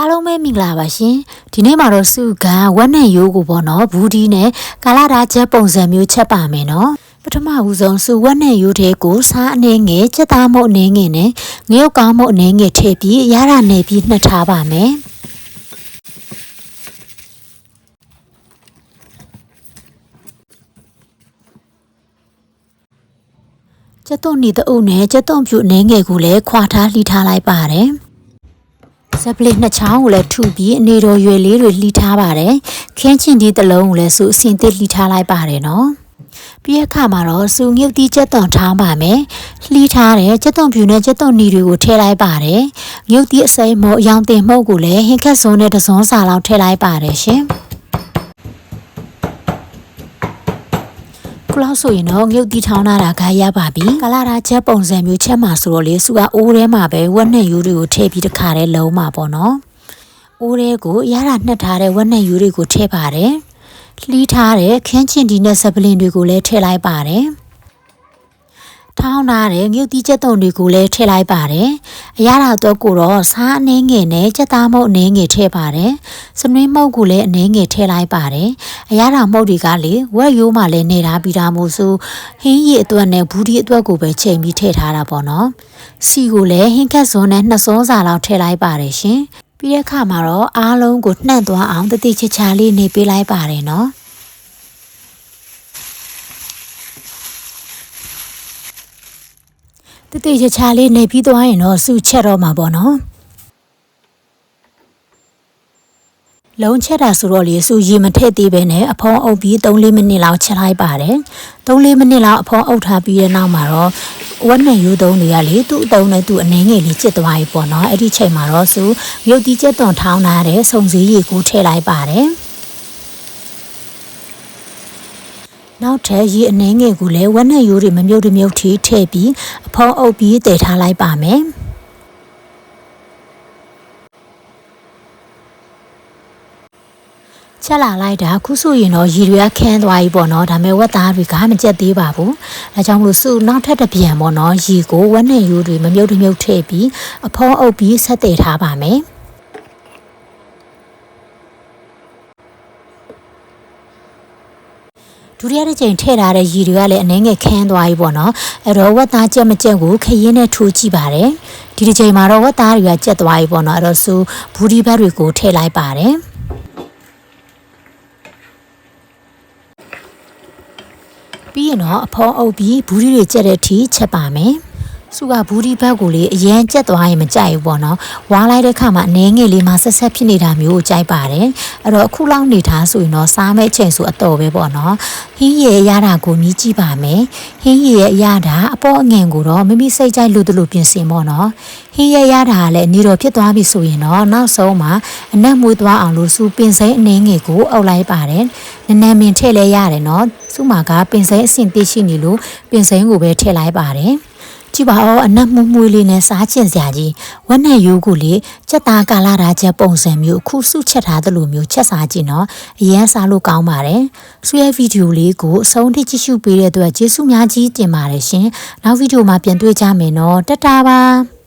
အားလုံးပဲမင်္ဂလာပါရှင်ဒီနေ့မှာတော့စုကဝက်နဲ့ရိုးကိုပေါ့နော်ဘူးဒီနဲ့ကာလာဒါချက်ပုံစံမျိုးချက်ပါမယ်နော်ပထမဦးဆုံးစုဝက်နဲ့ရိုးတဲ့ကိုစားအနေငယ်ချက်သားမို့အနေငယ်နဲ့ငရုတ်ကောင်းမို့အနေငယ်ထည့်ပြီးရရနေပြီးနှက်ထားပါမယ်ကျက်သွန်နီတအုပ်နဲ့ကျက်သွန်ဖြူအနေငယ်ကိုလည်းခွာထားလှီထားလိုက်ပါတယ်။ ဇက်ပလစ်နှစ်ချောင်းကိုလည်းထုပြီးအနေတော်ရွယ်လေးတွေလှီထားပါတယ်။ခင်းချင်ဒီတစ်လုံးကိုလည်းစုအစင်သစ်လှီထားလိုက်ပါတယ်နော်။ပြီးရခါမှာတော့စူငုပ်တီးကျက်သွန်ထောင်းပါမယ်။လှီထားတဲ့ကျက်သွန်ဖြူနဲ့ကျက်သွန်နီတွေကိုထည့်လိုက်ပါတယ်။ငုပ်တီးအစိမ်းမို့အယောင်တင်မှုတ်ကိုလည်းဟင်းခက်စုံနဲ့တစုံစာလောက်ထည့်လိုက်ပါတယ်ရှင်။ ခုလောက်ဆိုရင်တော့ငုတ်တီထောင်းလာတာကရပါပြီကလာတာချက်ပုံစံမျိုးချက်မှာဆိုတော့လေစုကအိုးထဲမှာပဲဝက်နဲ့ယူတွေကိုထည့်ပြီးတခါတည်းလုံးမှာပေါ့နော်အိုးထဲကိုရတာနှက်ထားတဲ့ဝက်နဲ့ယူတွေကိုထည့်ပါတယ်လှီးထားတဲ့ခင်းချင်ဒီနဲ့စပလင်တွေကိုလည်းထည့်လိုက်ပါတယ် ထောင်းထားတဲ့ငုတ်တီချက်တုံတွေကိုလည်းထည့်လိုက်ပါတယ်။အရသာတော့ကိုတော့စားအနှင်းငယ်နဲ့ချက်သားမုတ်အနှင်းငယ်ထည့်ပါတယ်။စနွေးမုတ်ကိုလည်းအနှင်းငယ်ထည့်လိုက်ပါတယ်။အရသာမုတ်တွေကလေဝက်ရိုးမှလည်းနေထားပြီးသားမို့ဆိုဟင်းရည်အတွက်နဲ့ဘူးဒီအတွက်ကိုပဲချိန်ပြီးထည့်ထားတာပေါ့နော်။စီကိုလည်းဟင်းခက်စွန်းနဲ့နှစ်စွန်းစာလောက်ထည့်လိုက်ပါတယ်ရှင်။ပြီးတဲ့အခါမှာတော့အားလုံးကိုနှံ့သွားအောင်တတိချချာလေးနေပေးလိုက်ပါတယ်နော်။ တတိချချာလေးနေပြီးသွားရင်တော့စုချက်တော့မှာပေါ့နော်လုံးချက်တာဆိုတော့လေစုရေမထည့်သေးပဲနဲ့အဖုံးအုပ်ပြီး3-4မိနစ်လောက်ချက်လိုက်ပါတယ်3-4မိနစ်လောက်အဖုံးအုပ်ထားပြီးတဲ့နောက်မှာတော့ဝက်နဲ့ရိုးသုံးတွေကလေသူ့အတုံးနဲ့သူ့အနေငယ်လေးကျစ်သွားပြီပေါ့နော်အဲ့ဒီချိန်မှာတော့စုရုပ်တီးချက်သွန်ထောင်းထားတဲ့စုံစည်းရေကိုထည့်လိုက်ပါတယ် နောက်ထပ်ရေအနှင်းငယ်ကိုလည်းဝက်နဲ့ရိုးတွေမမြုပ်တမြုပ်ထိထည့်ပြီးအဖုံးအုပ်ပြီးတည်ထားလိုက်ပါမယ်ချက်လာလိုက်တာခုဆိုရင်တော့ရေတွေကခန်းသွားပြီပေါ့နော်ဒါပေမဲ့ဝက်သားတွေကမကြက်သေးပါဘူးအဲကြောင့်မလို့စုနောက်ထပ်တစ်ပြန်ပေါ့နော်ရေကိုဝက်နဲ့ရိုးတွေမမြုပ်တမြုပ်ထည့်ပြီးအဖုံးအုပ်ပြီးဆက်တည်ထားပါမယ် ဒုတိယတစ်ချိန်ထည့်ထားတဲ့ရည်တွေကလည်းအနှဲငယ်ခန်းသွားပြီပေါ့နော်အဲ့တော့ဝက်သားကြက်မကြက်ကိုခရင်းနဲ့ထိုးကြည့်ပါတယ်ဒီတစ်ချိန်မှာတော့ဝက်သားတွေကကြက်သွားပြီပေါ့နော်အဲ့တော့ဆိုဘူဒီဘတ်တွေကိုထည့်လိုက်ပါတယ်ပြီးရင်တော့အဖောအုပ်ပြီးဘူးဒီတွေကြက်တဲ့အထိချက်ပါမယ် စုကဘူးဒီဘက်ကိုလေအရန်ကြက်သွားရင်မကြိုက်ဘူးပေါ့နော်ဝါလိုက်တဲ့ခါမှာအနေငယ်လေးမှာဆက်ဆက်ဖြစ်နေတာမျိုးကိုကြိုက်ပါတယ်အဲ့တော့အခုလောက်နေထားဆိုရင်တော့စားမဲ့အချိန်ဆိုအတော်ပဲပေါ့နော်ဟင်းရည်ရတာကိုမြည်ကြည့်ပါမယ်ဟင်းရည်ရဲ့အရတာအပေါ်အငင်ကိုတော့မိမိစိတ်ကြိုက်လို့တလို့ပြင်ဆင်ပေါ့နော်ဟင်းရည်ရတာကလည်းနေတော့ဖြစ်သွားပြီဆိုရင်တော့နောက်ဆုံးမှာအနက်မွေးသွားအောင်လို့စူပင်စိမ်းအနေငယ်ကိုအုပ်လိုက်ပါတယ်နည်းနည်းမင်ထည့်လဲရတယ်နော်စုမာကပင်စိမ်းအဆင့်သိရှိနေလို့ပင်စိမ်းကိုပဲထည့်လိုက်ပါတယ် ကြည့်ပါဦးအနက်မှုမွေးလေးနဲ့စားချင်စရာကြီးဝက်နဲ့ရိုးကိုလေစက်သားကာလာတာချက်ပုံစံမျိုးခုစုချက်ထားသလိုမျိုးချက်စားကြည့်နော်အရန်စားလို့ကောင်းပါတယ်ဆွေးဗီဒီယိုလေးကိုအဆုံးထိကြည့်ရှုပေးတဲ့အတွက်ကျေးဇူးများကြီးတင်ပါတယ်ရှင်နောက်ဗီဒီယိုမှာပြန်တွေ့ကြမယ်နော်တတားပါ